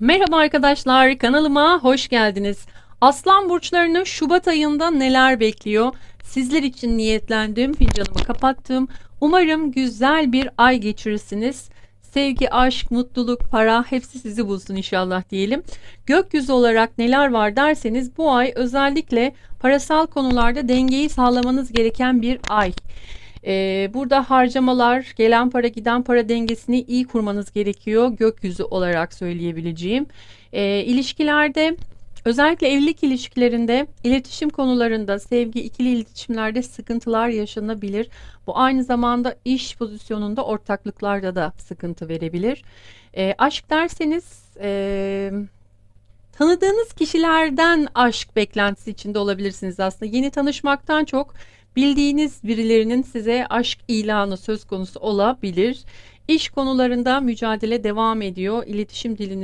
Merhaba arkadaşlar, kanalıma hoş geldiniz. Aslan burçlarını Şubat ayında neler bekliyor? Sizler için niyetlendim, fincanımı kapattım. Umarım güzel bir ay geçirirsiniz. Sevgi, aşk, mutluluk, para hepsi sizi bulsun inşallah diyelim. Gökyüzü olarak neler var derseniz bu ay özellikle parasal konularda dengeyi sağlamanız gereken bir ay. Ee, burada harcamalar, gelen para giden para dengesini iyi kurmanız gerekiyor. Gökyüzü olarak söyleyebileceğim. Ee, ilişkilerde özellikle evlilik ilişkilerinde, iletişim konularında, sevgi, ikili iletişimlerde sıkıntılar yaşanabilir. Bu aynı zamanda iş pozisyonunda ortaklıklarda da sıkıntı verebilir. Ee, aşk derseniz... ee, Tanıdığınız kişilerden aşk beklentisi içinde olabilirsiniz aslında. Yeni tanışmaktan çok bildiğiniz birilerinin size aşk ilanı söz konusu olabilir. İş konularında mücadele devam ediyor. İletişim dilini